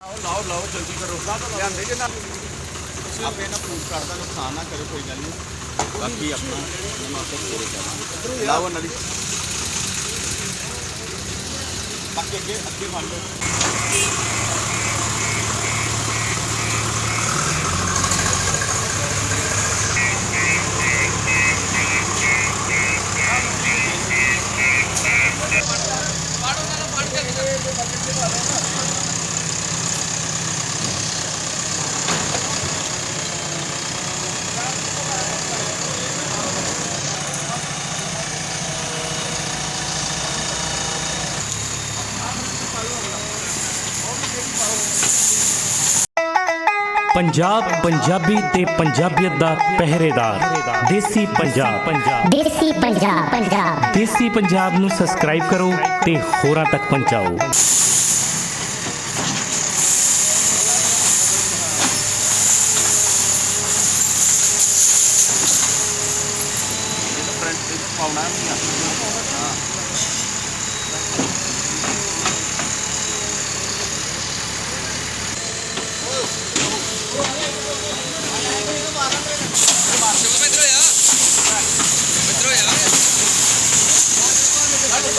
ਲਾਓ ਲਾਓ, ਜਲਦੀ ਕਰੋ। ਲਿਆਂਦੇ ਜੇ ਨਾਲ। ਤੁਸੀਂ ਆਪੇ ਨਾ ਫੂਡ ਕਰਦਾ ਨੁਕਸਾਨ ਨਾ ਕਰੋ, ਕੋਈ ਗੱਲ ਨਹੀਂ। ਬਾਕੀ ਆਪਣਾ ਨਮਾਜ਼ ਪੂਰੇ ਕਰਨਾ ਲਾਓ ਉਹਨਾਂ ਦੀ। ਬਾਕੀ ਅੱਗੇ ਅੱਗੇ ਫੜ ਲਓ ਪੰਜਾਬ ਪੰਜਾਬੀ ਤੇ ਪੰਜਾਬੀਅਤ ਦਾ ਪਹਿਰੇਦਾਰ। ਦੇਸੀ ਪੰਜਾਬ। ਪੰਜਾਬ ਦੇਸੀ ਪੰਜਾਬ। ਪੰਜਾਬ ਦੇਸੀ ਪੰਜਾਬ ਨੂੰ ਸਬਸਕ੍ਰਾਈਬ ਕਰੋ ਤੇ ਹੋਰਾਂ ਤੱਕ ਪਹੁੰਚਾਓ ਫਰੰਟ ਤੇ ਪਾਉਣਾ ਨਹੀਂ ਆ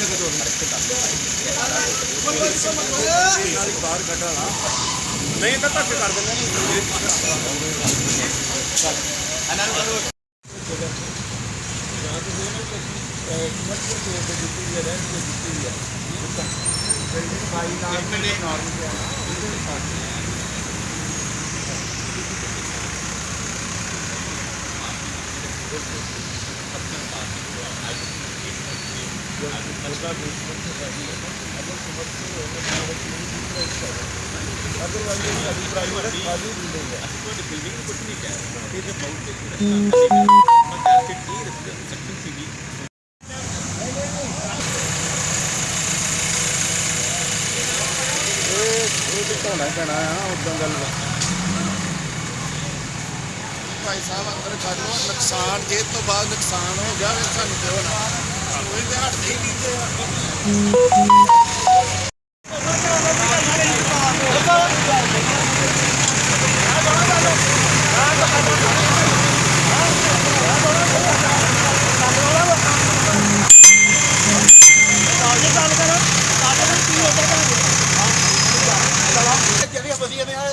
ਹੀ ਫੜ ਲਓ ਨਹੀਂ ਤਾਂ ਧੱਕੇ ਕਰ ਦਿੰਦੇ ਢੋਣਾ ਪੈਣਾ ਆ ਉਦਾਂ ਗੱਲ ਭਾਈ ਸਾਹਿਬ ਅੰਦਰ ਕਰ ਲਓ ਨੁਕਸਾਨ ਜੇ ਤੋਂ ਬਾਅਦ ਨੁਕਸਾਨ ਹੋ ਗਿਆ ਫਿਰ ਸਾਨੂੰ ਦਿਓ ਨਾ ਕੋਈ ਤੇ ਹਟਦੇ ਹੀ ਨਹੀਂ ਤੇ ਜਿਹੜੀਆਂ ਵਧੀਆ ਨੇ ਆਏ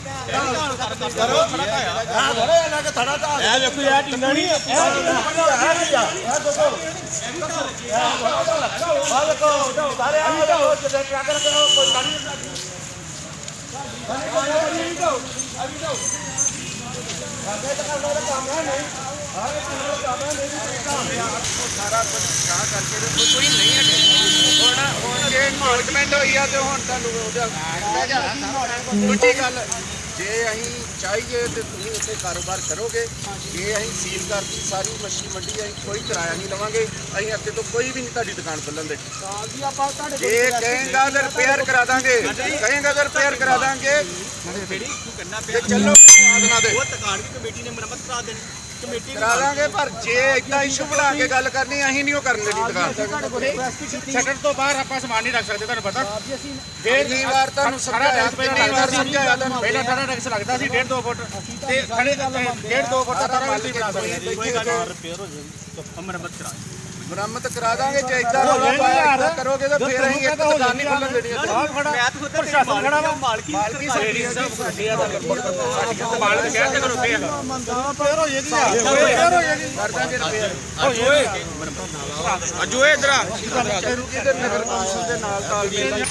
ਕੰਨਾਂ ਕਰੋ ਖੜਾ ਢਾਇਆ ਹਾਂ ਬੜੇ ਇਹਨਾਂ ਕੇ ਥੜਾ ਢਾ ਇਹ ਵੇਖੋ ਯਾਰ ਟੀਨਾ ਨਹੀਂ ਇਹ ਦੇਖੋ ਆ ਦੇਖੋ ਸਾਰੇ ਆ ਢਾਓ ਜਿਹੜੇ ਟਰੱਕ ਰੱਖੋ ਕੋਈ ਗਾੜੀ ਨਹੀਂ ਸਾਰਾ ਕੁਝ ਕਾ ਕਰਕੇ ਤੇ ਕੋਈ ਨਹੀਂ ਹੈਗੇ ਹੁਣ ਹੁਣ ਜੇ ਮਾਰਕਮੈਂਟ ਹੋਈ ਆ ਤੇ ਹੁਣ ਤੁਹਾਨੂੰ ਉਹਦਾ ਦੂਜੀ ਗੱਲ ਜੇ ਅਸੀਂ ਚਾਹੀਏ ਤੇ ਤੁਸੀਂ ਉੱਥੇ ਕਾਰੋਬਾਰ ਕਰੋਗੇ। ਜੇ ਅਸੀਂ ਸੀਲ ਕਰਤੀ ਸਾਰੀ ਮੱਛੀ ਮੰਡੀ ਅਸੀਂ ਕੋਈ ਕਿਰਾਇਆ ਨਹੀਂ ਲਵਾਂਗੇ ਅਸੀਂ ਅੱਗੇ ਤੋਂ ਕੋਈ ਵੀ ਨਹੀਂ ਤੁਹਾਡੀ ਦੁਕਾਨ ਖੋਲਣ ਦੇ। ਜੀ ਆਪਾਂ ਤੁਹਾਡੇ ਜੇ ਕਹੇਗਾ ਤਾਂ ਰਿਪੇਅਰ ਕਰਾ ਦਾਂਗੇ। ਕਹੇਗਾ ਤਾਂ ਰਿਪੇਅਰ ਕਰਾ ਦਾਂਗੇ। ਜਿਹੜੀ ਤੂੰ ਕਰਨਾ ਤੇ ਪਿਆ ਚੱਲੋ ਆਦਨਾ ਦੇ। ਉਹ ਦੁਕਾਨ ਦੀ ਕਮੇਟੀ ਨੇ ਮੁਰੰਮਤ ਕਰਾ ਦੇਣੀ। ਕਮੇਟੀ ਕਰਾ ਪਰ ਜੇ ਇਦਾਂ ਇਸ਼ੂ ਬਣਾ ਕੇ ਗੱਲ ਕਰਨੀ ਅਸੀਂ ਨਹੀਂ ਉਹ ਕਰਨ ਦੇਣੀ ਦੁਕਾਨ। ਸ਼ਟਰ ਤੋਂ ਬਾਹਰ ਆਪਾਂ ਸਮਾਨ ਨਹੀਂ ਰੱਖ ਸਕਦੇ ਤੁਹਾਨੂੰ ਪਤਾ। ਕਿੰਨੀ ਵਾਰ ਤੁਹਾਨੂੰ ਸਮਝਾਇਆ ਕਿੰਨੀ ਵਾਰ ਸਮਝਾਇਆ ਤੁਹਾਨੂੰ। ਪਹਿਲਾਂ ਸਾਡਾ ਟੈਕਸ ਲੱਗਦਾ ਸੀ 1.5 2 ਫੁੱਟ। ਤੇ ਖੜੇ 1.5 2 ਫੁੱਟ ਦਾ ਵੀ ਬਣਾ ਸਕਦੇ ਕੋਈ ਗੱਲ ਨਹੀਂ ਰਿਪੇਅਰ ਹੋ ਜਾਏਗੀ। ਮੁਰੰਮਤ ਕਰਾ ਦੇ ਮੁਰੰਮਤ ਕਰਾ ਦਾਂਗੇ ਜੇ ਇਦਾਂ ਰੌਲਾ ਪਾਇਆ ਕਰੋਗੇ ਤਾਂ ਫਿਰ ਅਸੀਂ ਇੱਕ ਦੁਕਾਨ ਨਹੀਂ ਖੋਲਣ ਦੇਣੀ। ਮੈਂ ਤਾਂ ਖੁਦ ਪ੍ਰਸ਼ਾਸਨ ਖੜਾ ਵਾ। ਮਾਲਕੀ ਮਾਲਕੀ ਸਾਡੀ ਹੈ ਸਾਡੀ ਆ ਮਾਲਕ ਕਹਿ ਕੇ ਰੁਕੇ ਆ। ਕਰ ਦਾਂਗੇ ਰਿਪੇਅਰ ਅਜੋ ਇਧਰ ਆ। ਰੁਕੀ ਤੇ ਨਗਰ ਕੌਂਸਲ ਦੇ ਨਾਲ ਤਾਲਮੇਲ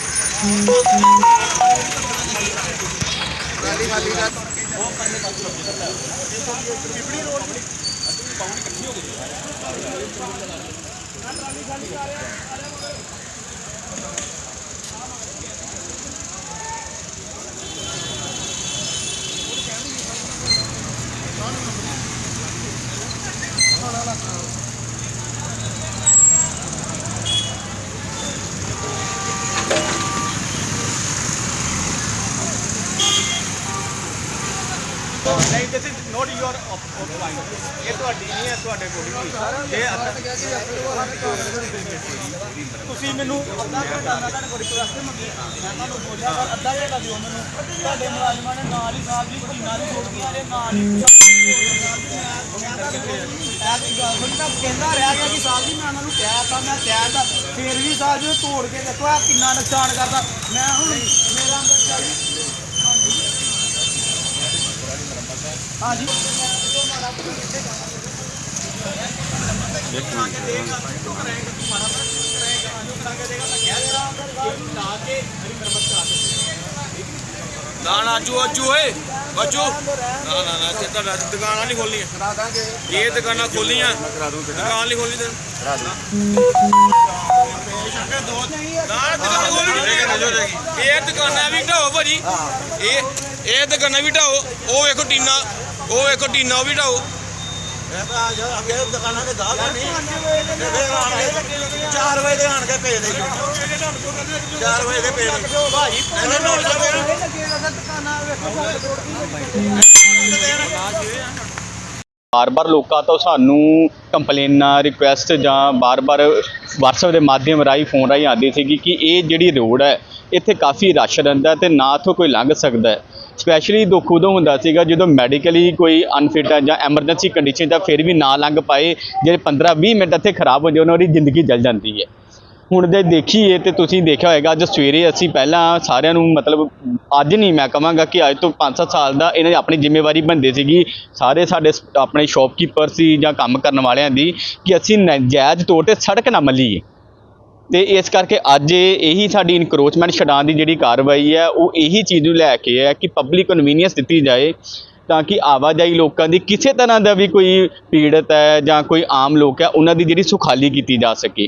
ਨਾਲ ਖਾਲੀ ਖਾਲੀ ਦਾ ਨਹੀਂ this is not your offline ਇਹ ਤੁਹਾਡੀ ਨਹੀਂ ਹੈ, ਤੁਹਾਡੇ ਕੋਲ ਨਹੀਂ। ਇਹ ਤੁਸੀਂ ਮੈਨੂੰ ਅੱਧਾ ਘੰਟਾ ਮੈਂ ਤੁਹਾਡੇ ਕੋਲ ਰਿਕੁਐਸਟ ਮੰਗੀ। ਮੈਂ ਤੁਹਾਨੂੰ ਬੋਲਿਆ, ਪਰ ਅੱਧਾ ਘੰਟਾ ਦਿਓ ਮੈਨੂੰ। ਤੁਹਾਡੇ ਮੁਲਾਜ਼ਮਾਂ ਨੇ ਨਾਲ ਹੀ ਸਾਹਿਬ ਜੀ ਕੋਈ ਨਾਲ ਹੀ ਛੋੜੀਆਂ ਨਾਲ ਹੀ ਕਹਿੰਦਾ ਰਹਿ ਗਿਆ ਕਿ ਸਾਹਿਬ ਜੀ ਮੈਂ ਉਹਨਾਂ ਨੂੰ ਕਹਿ ਤਾ ਮੈਂ ਕਹਿ ਤਾ ਫਿਰ ਵੀ ਸਾਹਿਬ ਜੀ ਤੋੜ ਕੇ ਦੇਖੋ ਆ ਕਿੰਨਾ ਨੁਕਸਾਨ ਕਰਦਾ। ਮੈਂ ਹੁਣ ਮੇਰਾ ਅੰਦਰ ਚੱਲ ਹਾਂਜੀ ਨਾ ਨਾ ਅਜੂ ਅਜੂ ਓਏ ਅਜੂ ਨਾ ਨਾ ਨਾ ਸਿੱਧਾ ਨਾ ਦੁਕਾਨਾਂ ਨਹੀਂ ਖੋਲਣੀਆਂ ਕਰਾ ਦਾਂਗੇ ਇਹ ਦੁਕਾਨਾਂ ਖੋਲੀਆਂ ਦੁਕਾਨ ਨਹੀਂ ਖੋਲਣੀ ਤੇ ਨਾ ਦੁਕਾਨ ਖੋਲਣੀ ਨਹੀਂ ਇਹ ਦੁਕਾਨਾਂ ਵੀ ਢਾਓ ਭਾਜੀ ਇਹ ਇਹ ਦੁਕਾਨਾਂ ਵੀ ਢਾਓ ਉਹ ਵੇਖੋ ਟੀਨਾ ਉਹ ਵੇਖੋ ਟੀਨਾ ਉਹ ਵੀ ਢਾਓ ਬਾਰ-ਬਾਰ ਲੋਕਾਂ ਤੋਂ ਸਾਨੂੰ ਕੰਪਲੇਨਾਂ ਰਿਕੁਐਸਟ ਜਾਂ ਬਾਰ-ਬਾਰ WhatsApp ਦੇ ਮਾਧਿਅਮ ਰਾਹੀਂ ਫੋਨ ਰਾਹੀਂ ਆਉਂਦੀ ਸੀਗੀ ਕਿ ਇਹ ਜਿਹੜੀ ਰੋਡ ਹੈ ਇੱਥੇ ਕਾਫੀ ਰਸ਼ ਰਹਿੰਦਾ ਤੇ ਨਾ ਇੱਥੋਂ ਕੋਈ ਲੰਘ ਸਕਦਾ ਹੈ। ਸਪੈਸ਼ਲੀ ਦੁੱਖ ਉਦੋਂ ਹੁੰਦਾ ਸੀਗਾ, ਜਦੋਂ ਮੈਡੀਕਲੀ ਕੋਈ ਅਨਫਿਟ ਹੈ ਜਾਂ ਐਮਰਜੈਂਸੀ ਕੰਡੀਸ਼ਨ ਤਾਂ ਫਿਰ ਵੀ ਨਾ ਲੰਘ ਪਾਏ ਜਿਹੜੇ 15-20 ਮਿੰਟ ਇੱਥੇ ਖਰਾਬ ਹੋ ਜਾਏ ਉਹਨਾਂ ਦੀ ਜ਼ਿੰਦਗੀ ਜਲ ਜਾਂਦੀ ਹੈ। ਹੁਣ ਜੇ ਦੇਖੀਏ ਤੇ ਤੁਸੀਂ ਦੇਖਿਆ ਹੋਏਗਾ, ਅੱਜ ਸਵੇਰੇ ਅਸੀਂ ਪਹਿਲਾਂ ਸਾਰਿਆਂ ਨੂੰ ਮਤਲਬ ਅੱਜ ਨਹੀਂ ਮੈਂ ਕਹਾਂਗਾ ਕਿ ਅੱਜ ਤੋਂ 5-7 ਸਾਲ ਦਾ ਇਹਨਾਂ ਦੀ ਆਪਣੀ ਜ਼ਿੰਮੇਵਾਰੀ ਬਣਦੀ ਸੀਗੀ, ਸਾਰੇ ਸਾਡੇ ਸ- ਆਪਣੇ ਸ਼ਾਪਕੀਪਰ ਸੀ ਜਾਂ ਕੰਮ ਕਰਨ ਵਾਲਿਆਂ ਦੀ, ਕਿ ਅਸੀਂ ਨਜਾਇਜ਼ ਤੌਰ ਤੇ ਸੜਕ ਨਾ ਮੱਲੀਏ। ਤੇ ਇਸ ਕਰਕੇ ਅੱਜ ਇਹੀ ਸਾਡੀ ਇਨਕਰੋਚਮੈਂਟ ਛਡਾਉਣ ਦੀ ਜਿਹੜੀ ਕਾਰਵਾਈ ਹੈ, ਉਹ ਇਹੀ ਚੀਜ਼ ਨੂੰ ਲੈ ਕੇ ਹੈ ਕਿ ਪਬਲਿਕ ਕਨਵੀਨੀਅੰਸ ਦਿੱਤੀ ਜਾਏ ਤਾਂ ਕਿ ਆਵਾਜਾਈ ਲੋਕਾਂ ਦੀ ਕਿਸੇ ਤਰ੍ਹਾਂ ਦਾ ਵੀ ਕੋਈ ਪੀੜਤ ਹੈ ਜਾਂ ਕੋਈ ਆਮ ਲੋਕ ਹੈ, ਉਹਨਾਂ ਦੀ ਜਿਹੜੀ ਸੁਖਾਲੀ ਕੀਤੀ ਜਾ ਸਕੇ।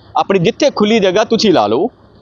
ਆਪਣੀ ਜਿੱਥੇ ਖੁੱਲੀ ਜਗ੍ਹਾ ਤੁਸੀਂ ਲਾ ਲਓ।